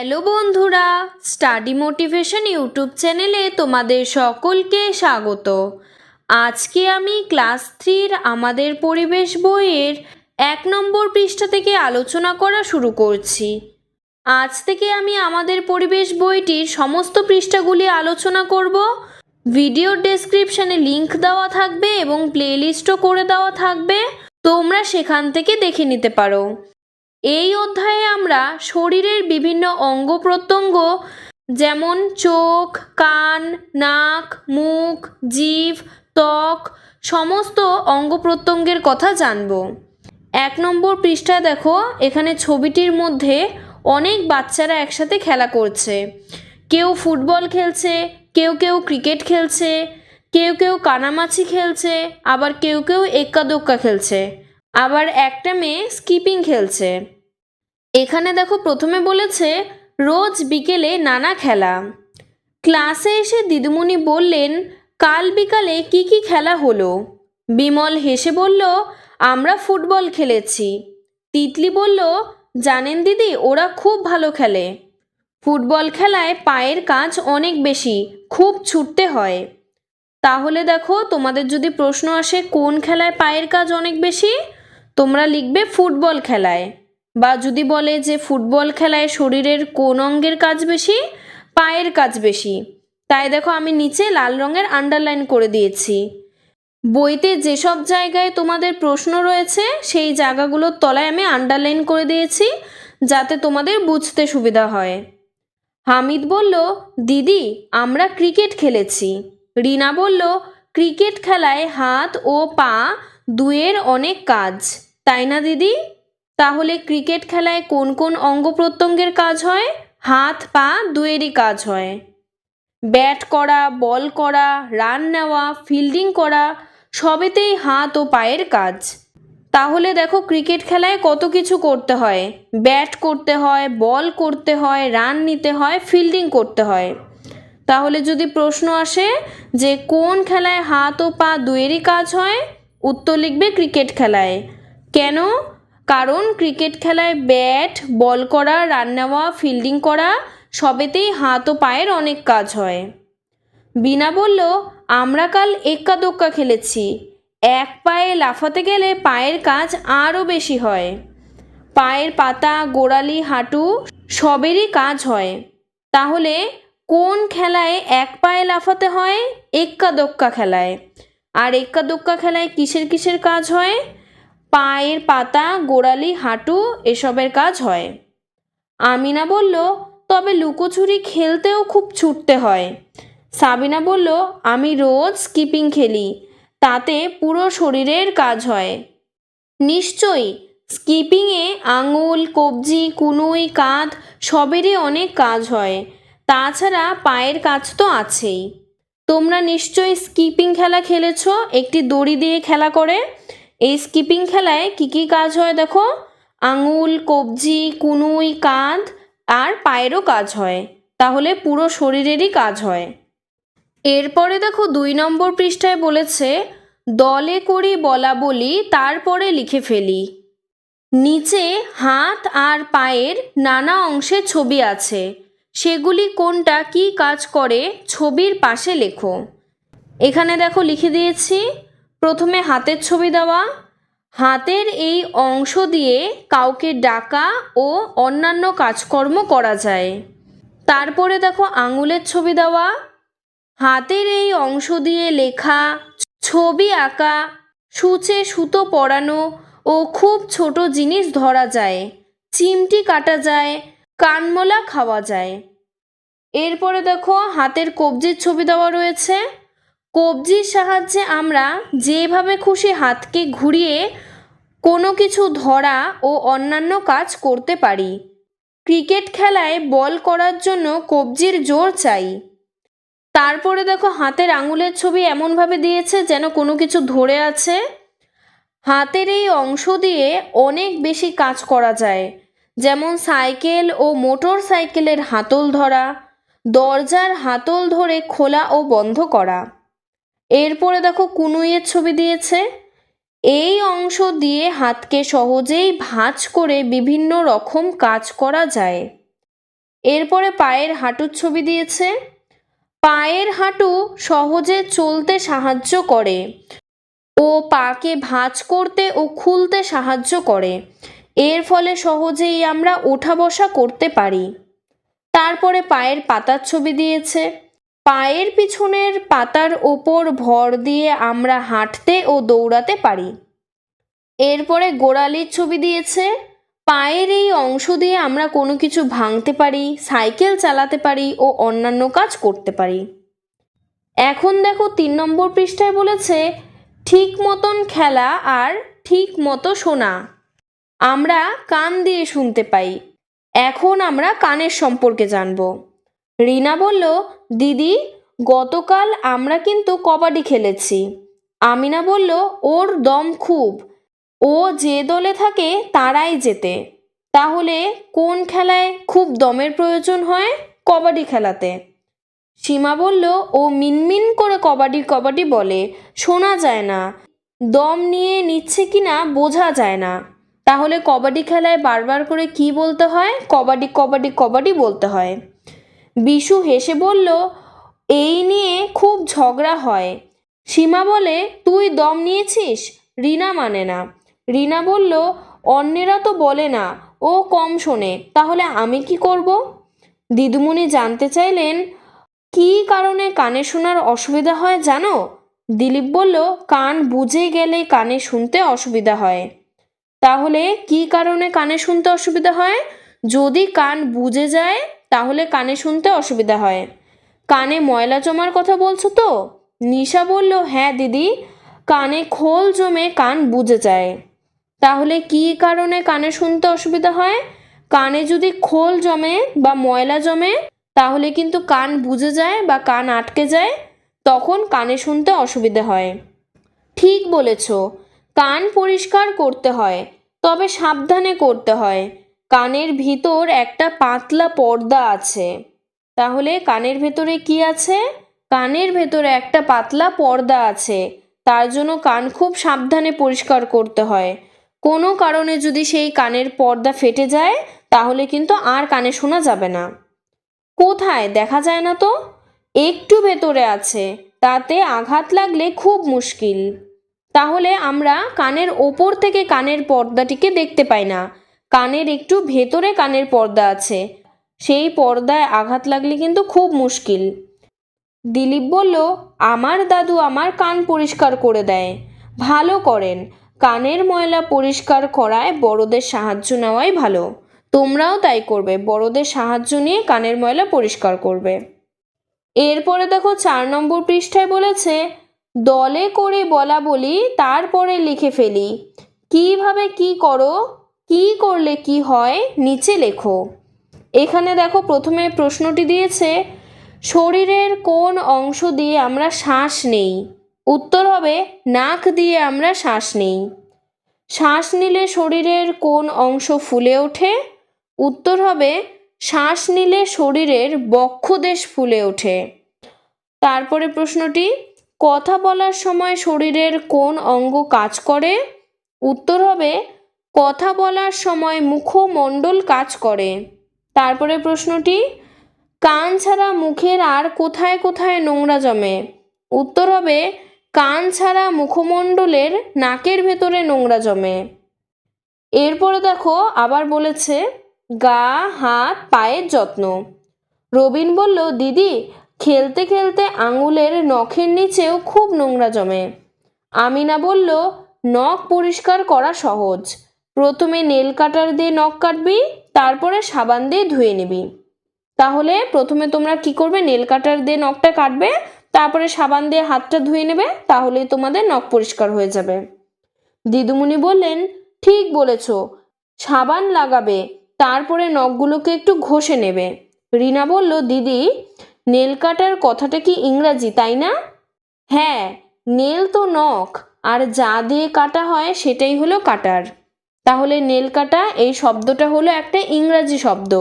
Hello বন্ধুরা, study motivation YouTube চ্যানেলে তোমাদের সকলকে স্বাগত। আজকে আমি ক্লাস থ্রির আমাদের পরিবেশ বইয়ের এক নম্বর পৃষ্ঠা থেকে আলোচনা করা শুরু করছি। আজ থেকে আমি আমাদের পরিবেশ বইটির সমস্ত পৃষ্ঠাগুলি আলোচনা করব। ভিডিওর ডেসক্রিপশানে লিংক দেওয়া থাকবে এবং প্লেলিস্টও করে দেওয়া থাকবে। তোমরা সেখান থেকে দেখে নিতে পারো। এই অধ্যায়ে আমরা শরীরের বিভিন্ন অঙ্গ প্রত্যঙ্গ যেমন চোখ, কান, নাক, মুখ, জিভ, ত্বক সমস্ত অঙ্গ প্রত্যঙ্গের কথা জানব। এক নম্বর পৃষ্ঠায় দেখো, এখানে ছবিটির মধ্যে অনেক বাচ্চারা একসাথে খেলা করছে। কেউ ফুটবল খেলছে, কেউ কেউ ক্রিকেট খেলছে, কেউ কেউ কানামাছি খেলছে, আবার কেউ কেউ এক্কা দোক্কা খেলছে। আবার একটা মেয়ে স্কিপিং খেলছে। এখানে দেখো প্রথমে বলেছে, রোজ বিকেলে নানা খেলা। ক্লাসে এসে দিদিমণি বললেন, কাল বিকালে কি কি খেলা হলো? বিমল হেসে বলল, আমরা ফুটবল খেলেছি। তিতলি বলল, জানেন দিদি, ওরা খুব ভালো খেলে। ফুটবল খেলায় পায়ের কাজ অনেক বেশি, খুব ছুটতে হয়। তাহলে দেখো, তোমাদের যদি প্রশ্ন আসে, কোন খেলায় পায়ের কাজ অনেক বেশি? তোমরা লিখবে ফুটবল খেলায়। বা যদি বলে যে ফুটবল খেলায় শরীরের কোন অঙ্গের কাজ বেশি, পায়ের কাজ বেশি? তাই দেখো আমি নিচে লাল রঙের আন্ডারলাইন করে দিয়েছি। বইতে যেসব জায়গায় তোমাদের প্রশ্ন রয়েছে, সেই জায়গাগুলোর তলায় আমি আন্ডারলাইন করে দিয়েছি, যাতে তোমাদের বুঝতে সুবিধা হয়। হামিদ বলল, দিদি, আমরা ক্রিকেট খেলেছি। রিনা বলল, ক্রিকেট খেলায় হাত ও পা দুয়ের অনেক কাজ। তাই না, দিদি? তাহলে ক্রিকেট খেলায় কোন কোন অঙ্গ প্রত্যঙ্গের কাজ হয়? হাত, পা দুয়েরই কাজ হয়। ব্যাট করা, বল করা, রান নেওয়া, ফিল্ডিং করা, সবেতেই হাত ও পায়ের কাজ। তাহলে দেখো ক্রিকেট খেলায় কত কিছু করতে হয়। ব্যাট করতে হয়, বল করতে হয়, রান নিতে হয়, ফিল্ডিং করতে হয়। তাহলে যদি প্রশ্ন আসে যে কোন খেলায় হাত ও পা দুয়েরই কাজ হয়? উত্তর লিখবে ক্রিকেট খেলায়। কেন? কারণ ক্রিকেট খেলায় ব্যাট, বল করা, রান নেওয়া, ফিল্ডিং করা, সবেতেই হাত ও পায়ের অনেক কাজ হয়। বিনা বলল, আমরা কাল এক্কা দোক্কা খেলেছি। এক পায়ে লাফাতে গেলে পায়ের কাজ আরও বেশি হয়। পায়ের পাতা, গোড়ালি, হাঁটু সবেরই কাজ হয়। তাহলে কোন খেলায় এক পায়ে লাফাতে হয়? এক্কা দোক্কা খেলায়। আর এক্কা দোক্কা খেলায় কিসের কিসের কাজ হয়? পায়ের পাতা, গোড়ালি, হাঁটু, এসবের কাজ হয়। আমিনা বলল, তবে লুকোচুরি খেলতেও খুব ছুটতে হয়। সাবিনা বলল, আমি রোজ স্কিপিং খেলি, তাতে পুরো শরীরের কাজ হয়। নিশ্চয়ই, স্কিপিংয়ে আঙুল, কবজি, কুনুই, কাঁধ সবেরই অনেক কাজ হয়, তাছাড়া পায়ের কাজ তো আছেই। তোমরা নিশ্চয়ই স্কিপিং খেলা খেলেছ, একটি দড়ি দিয়ে খেলা করে? এই স্কিপিং খেলায় কী কী কাজ হয় দেখো? আঙুল, কবজি, কুনুই, কাঁধ আর পায়েরও কাজ হয়। তাহলে পুরো শরীরেরই কাজ হয়। এরপরে দেখো দুই নম্বর পৃষ্ঠায় বলেছে, দলে করি বলা বলি, তারপরে লিখে ফেলি। নিচে হাত আর পায়ের নানা অংশের ছবি আছে। সেগুলি কোনটা কি কাজ করে, ছবির পাশে লেখো। এখানে দেখো লিখে দিয়েছি প্রথমে হাতের ছবি দেওয়া, হাতের এই অংশ দিয়ে কাউকে ডাকা ও অন্যান্য কাজকর্ম করা যায়। তারপরে দেখো আঙুলের ছবি দেওয়া, হাতের এই অংশ দিয়ে লেখা, ছবি আঁকা, সূচে সুতো পরানো ও খুব ছোট জিনিস ধরা যায়, চিমটি কাটা যায়, কানমোলা খাওয়া যায়। এরপরে দেখো হাতের কবজির ছবি দেওয়া রয়েছে। কবজির সাহায্যে আমরা যেভাবে খুশি হাতকে ঘুরিয়ে কোনো কিছু ধরা ও অন্যান্য কাজ করতে পারি। ক্রিকেট খেলায় বল করার জন্য কবজির জোর চাই। তারপরে দেখো হাতের আঙুলের ছবি এমনভাবে দিয়েছে যেন কোনো কিছু ধরে আছে। হাতের এই অংশ দিয়ে অনেক বেশি কাজ করা যায়। যেমন সাইকেল ও মোটর সাইকেলের হাতল ধরা, দরজার হাতল ধরে খোলা ও বন্ধ করা। এরপরে দেখো কুনুইয়ের ছবি দিয়েছে। এই অংশ দিয়ে হাতকে সহজেই ভাঁজ করে বিভিন্ন রকম কাজ করা যায়। এরপরে পায়ের হাঁটুর ছবি দিয়েছে। পায়ের হাঁটু সহজে চলতে সাহায্য করে ও পাকে ভাঁজ করতে ও খুলতে সাহায্য করে। এর ফলে সহজেই আমরা ওঠা বসা করতে পারি। তারপরে পায়ের পাতার ছবি দিয়েছে। পায়ের পিছনের পাতার ওপর ভর দিয়ে আমরা হাঁটতে ও দৌড়াতে পারি। এরপরে গোড়ালির ছবি দিয়েছে। পায়ের এই অংশ দিয়ে আমরা কোনো কিছু ভাঙতে পারি, সাইকেল চালাতে পারি ও অন্যান্য কাজ করতে পারি। এখন দেখো তিন নম্বর পৃষ্ঠায় বলেছে, ঠিক মতন খেলা আর ঠিক মতো শোনা। আমরা কান দিয়ে শুনতে পাই। এখন আমরা কানের সম্পর্কে জানব। রিনা বলল, দিদি, গতকাল আমরা কিন্তু কবাডি খেলেছি। আমিনা বলল, ওর দম খুব। ও যে দলে থাকে তারাই যেতে তাহলে কোন খেলায় খুব দমের প্রয়োজন হয় কবাডি খেলাতে? সীমা বলল, ও মিনমিন করে কবাডি কবাডি বলে। শোনা যায় না। দম নিয়ে নিচ্ছে কি না বোঝা যায় না। তাহলে কবাডি খেলায় বারবার করে কি বলতে হয়? কবাডি কবাডি কবাডি বলতে হয়। বিশু হেসে বলল, এই নিয়ে খুব ঝগড়া হয়। সীমা বলে, তুই দম নিয়েছিস? রিনা মানে না। রিনা বলল, অন্যেরা তো বলে না, ও কম শোনে, তাহলে আমি কি করব? দিদিমণি জানতে চাইলেন, কী কারণে কানে শোনার অসুবিধা হয় জানো? দিলীপ বলল, কান বুঝে গেলে কানে শুনতে অসুবিধা হয়। তাহলে কি কারণে কানে শুনতে অসুবিধা হয়? যদি কান বুঝে যায় তাহলে কানে শুনতে অসুবিধা হয়। কানে ময়লা জমার কথা বলছো তো? নিশা বলল হ্যাঁ দিদি। কানে খোল জমে কান বুঝে যায়। তাহলে কি কারণে কানে শুনতে অসুবিধা হয়? কানে যদি খোল জমে বা ময়লা জমে, তাহলে কিন্তু কান বুঝে যায় বা কান আটকে যায়, তখন কানে শুনতে অসুবিধা হয়। ঠিক বলেছ। কান পরিষ্কার করতে হয়, তবে সাবধানে করতে হয়। কানের ভিতর একটা পাতলা পর্দা আছে। তাহলে কানের ভেতরে কি আছে? কানের ভেতরে একটা পাতলা পর্দা আছে। তার জন্য কান খুব সাবধানে পরিষ্কার করতে হয়। কোনো কারণে যদি সেই কানের পর্দা ফেটে যায়, তাহলে কিন্তু আর কানে শোনা যাবে না। কোথায়? দেখা যায় না তো? একটু ভেতরে আছে। তাতে আঘাত লাগলে খুব মুশকিল। তাহলে আমরা কানের ওপর থেকে কানের পর্দাটিকে দেখতে পাই না। কানের একটু ভেতরে কানের পর্দা আছে। সেই পর্দায় আঘাত লাগলে কিন্তু খুব মুশকিল। দিলীপ বলল, আমার দাদু আমার কান পরিষ্কার করে দেয়। ভালো করেন। কানের ময়লা পরিষ্কার করায় বড়দের সাহায্য নেওয়াই ভালো। তোমরাও তাই করবে। বড়দের সাহায্য নিয়ে কানের ময়লা পরিষ্কার করবে। এরপরে দেখো চার নম্বর পৃষ্ঠায় বলেছে, দলে করে বলা বলি, তারপরে লিখে ফেলি। কীভাবে কি করো? কি করলে কি হয় নিচে লেখো। এখানে দেখো প্রথমে প্রশ্নটি দিয়েছে, শরীরের কোন অংশ দিয়ে আমরা শ্বাস নেই? উত্তর হবে, নাক দিয়ে আমরা শ্বাস নেই। শ্বাস নিলে শরীরের কোন অংশ ফুলে ওঠে? উত্তর হবে, শ্বাস নিলে শরীরের বক্ষদেশ ফুলে ওঠে। তারপরে প্রশ্নটি, কথা বলার সময় শরীরের কোন অঙ্গ কাজ করে? উত্তর হবে কথা বলার সময় মুখমণ্ডল কাজ করে। তারপরে প্রশ্নটি, কান ছাড়া মুখের আর কোথায় কোথায় নোংরা জমে? উত্তর হবে, কান ছাড়া মুখমণ্ডলের নাকের ভেতরে নোংরা জমে। এরপরে দেখো, আবার বলেছে, গা, হাত, পায়ের যত্ন। রবিন বলল, দিদি, খেলতে খেলতে আঙুলের নখের নিচেও খুব নোংরা জমে। আমিনা বলল, নখ পরিষ্কার করা সহজ। প্রথমে নেল কাটার দিয়ে নখ কাটবি, তারপরে সাবান দিয়ে ধুয়ে নিবি। তাহলে প্রথমে তোমরা কি করবে? নেল কাটার দিয়ে নখটা কাটবে, তারপরে সাবান দিয়ে হাতটা ধুয়ে নেবে, তাহলেই তোমাদের নখ পরিষ্কার হয়ে যাবে। দিদুমণি বললেন, ঠিক বলেছ, সাবান লাগাবে, তারপরে নখগুলোকে একটু ঘষে নেবে। রিনা বলল, দিদি, নেল কাটার কথাটা কি ইংরাজি, তাই না? হ্যাঁ নেল তো নখ, আর যা দিয়ে কাটা হয় সেটাই হলো কাটার। তাহলে নেল কাটা, এই শব্দটা হলো একটা ইংরাজি শব্দ।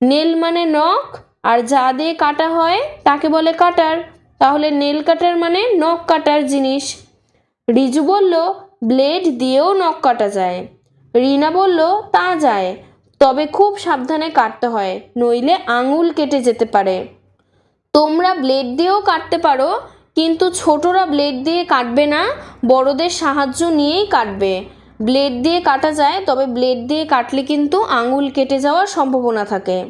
নেল মানে নখ, আর যা দিয়ে কাটা হয় তাকে বলে কাটার। তাহলে নেল কাটার মানে নখ কাটার জিনিস। রিজু বলল, ব্লেড দিয়েও নখ কাটা যায়। রিনা বলল, তা যায়। তবে খুব সাবধানে কাটতে হয়, নইলে আঙুল কেটে যেতে পারে। তোমরা ব্লেড দিয়েও কাটতে পারো, কিন্তু ছোটরা ব্লেড দিয়ে কাটবে না, বড়দের সাহায্য নিয়েই কাটবে। ব্লেড দিয়ে কাটা যায়, তবে ব্লেড দিয়ে কাটলে কিন্তু আঙুল কেটে যাওয়ার সম্ভাবনা থাকে।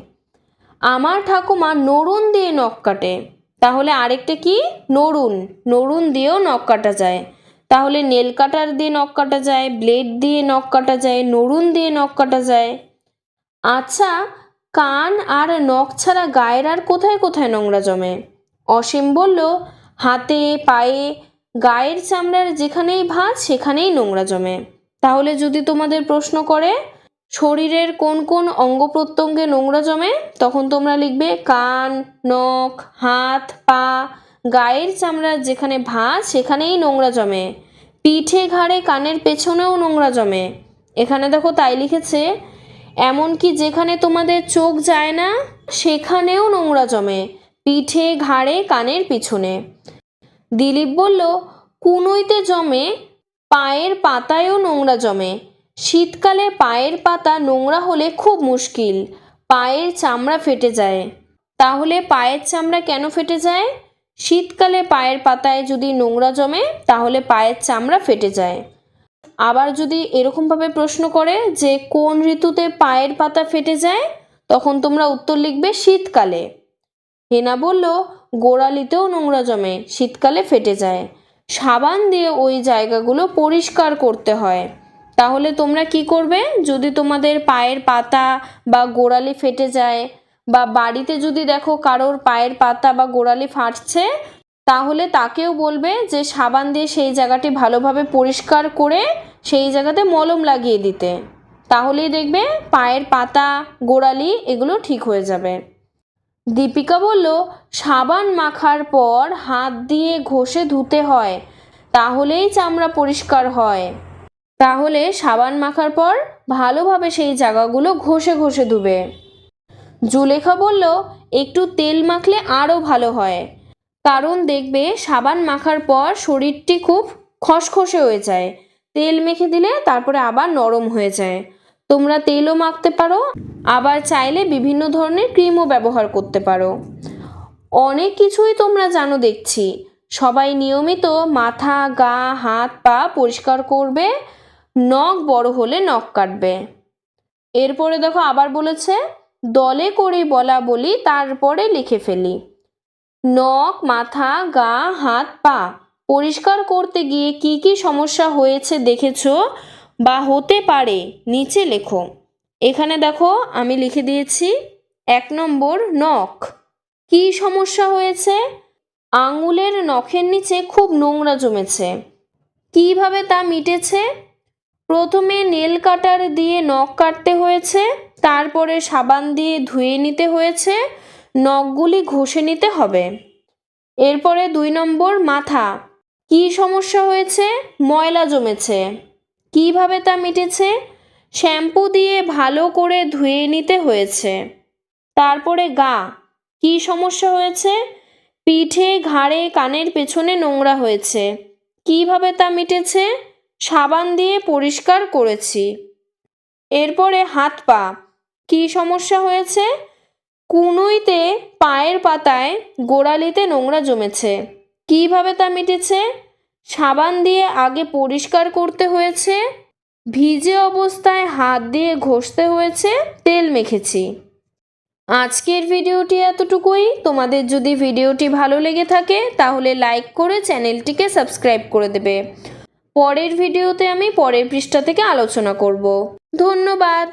আমার ঠাকুমা নরুন দিয়ে নখ কাটে। তাহলে আরেকটা কি? নরুন। নরুন দিয়েও নখ কাটা যায়। তাহলে নেল কাটার দিয়ে নখ কাটা যায় ব্লেড দিয়ে নখ কাটা যায়, নরুন দিয়ে নখ কাটা যায়। আচ্ছা কান আর নখ ছাড়া গায়ের আর কোথায় কোথায় নোংরা জমে? অসীম বলল, হাতে, পায়ে, গায়ের চামড়ার যেখানেই ভাঁজ, সেখানেই নোংরা জমে। তাহলে যদি তোমাদের প্রশ্ন করে, শরীরের কোন কোন অঙ্গ প্রত্যঙ্গে নোংরা জমে, তখন তোমরা লিখবে কান, নখ, হাত, পা, গায়ের চামড়ার যেখানে ভাঁজ সেখানেই নোংরা জমে। পিঠে, ঘাড়ে, কানের পেছনেও নোংরা জমে। এখানে দেখো তাই লিখেছে, এমনকি যেখানে তোমাদের চোখ যায় না, সেখানেও নোংরা জমে, পিঠে, ঘাড়ে, কানের পিছনে। দিলীপ বলল, কুনুইতে জমে পায়ের পাতায়ও নোংরা জমে। শীতকালে পায়ের পাতা নোংরা হলে খুব মুশকিল। পায়ের চামড়া ফেটে যায়। তাহলে পায়ের চামড়া কেন ফেটে যায়? শীতকালে পায়ের পাতায় যদি নোংরা জমে, তাহলে পায়ের চামড়া ফেটে যায়। আবার যদি এরকমভাবে প্রশ্ন করে যে, কোন ঋতুতে পায়ের পাতা ফেটে যায়? তখন তোমরা উত্তর লিখবে, শীতকালে। হেনা বলল, গোড়ালিতেও নোংরা জমে, শীতকালে ফেটে যায়। সাবান দিয়ে ওই জায়গাগুলো পরিষ্কার করতে হয়। তাহলে তোমরা কি করবে? যদি তোমাদের পায়ের পাতা বা গোড়ালি ফেটে যায় বা বাড়িতে যদি দেখো কারোর পায়ের পাতা বা গোড়ালি ফাটছে, তাহলে তাকেও বলবে যে সাবান দিয়ে সেই জায়গাটি ভালোভাবে পরিষ্কার করে সেই জায়গাতে মলম লাগিয়ে দিতে। তাহলেই দেখবে পায়ের পাতা, গোড়ালি এগুলো ঠিক হয়ে যাবে। দীপিকা বলল, সাবান মাখার পর হাত দিয়ে ঘষে ধুতে হয়, তাহলেই চামড়া পরিষ্কার হয়। তাহলে সাবান মাখার পর ভালোভাবে সেই জায়গাগুলো ঘষে ঘষে ধুবে। জুলেখা বলল, একটু তেল মাখলে আরও ভালো হয়, কারণ দেখবে সাবান মাখার পর শরীরটি খুব খসখসে হয়ে যায়, তেল মেখে দিলে তারপরে আবার নরম হয়ে যায়। তোমরা তেলও মাখতে পারো, আবার চাইলে বিভিন্ন ধরনের ক্রিমও ব্যবহার করতে পারো। অনেক কিছুই তোমরা জানো দেখছি। সবাই নিয়মিত মাথা, গা, হাত, পা পরিষ্কার করবে, নখ বড় হলে নখ কাটবে। এরপরে দেখো আবার বলেছে, দলে করে বলা বলি, তারপরে লিখে ফেলি। নখ, মাথা, গা, হাত, পা পরিষ্কার করতে গিয়ে কি কি সমস্যা হয়েছে দেখেছ? বা হতে পারে, নিচে লেখো। এখানে দেখো আমি লিখে দিয়েছি, এক নম্বর নখ। কি সমস্যা হয়েছে? আঙুলের নখের নিচে খুব নোংরা জমেছে। কীভাবে তা মিটেছে? প্রথমে নেল কাটার দিয়ে নখ কাটতে হয়েছে, তারপরে সাবান দিয়ে ধুয়ে নিতে হয়েছে, নখগুলি ঘষে নিতে হবে। এরপরে দুই নম্বর মাথা। কি সমস্যা হয়েছে? ময়লা জমেছে। কীভাবে তা মিটেছে? শ্যাম্পু দিয়ে ভালো করে ধুয়ে নিতে হয়েছে। তারপরে গা, কি সমস্যা হয়েছে? পিঠে, ঘাড়ে, কানের পেছনে নোংরা হয়েছে। কীভাবে তা মিটেছে? সাবান দিয়ে পরিষ্কার করেছি। এরপরে হাত পা, কি সমস্যা হয়েছে? কুনুইতে পায়ের পাতায় গোড়ালিতে নোংরা জমেছে। কীভাবে তা মিটেছে? সাবান দিয়ে আগে পরিষ্কার করতে হয়েছে, ভিজে অবস্থায় হাত দিয়ে ঘষতে হয়েছে, তেল মেখেছি। আজকের ভিডিওটি এতটুকুই। তোমাদের যদি ভিডিওটি ভালো লেগে থাকে, তাহলে লাইক করে চ্যানেলটিকে সাবস্ক্রাইব করে দেবে। পরের ভিডিওতে আমি পরের পৃষ্ঠা থেকে আলোচনা করব। ধন্যবাদ।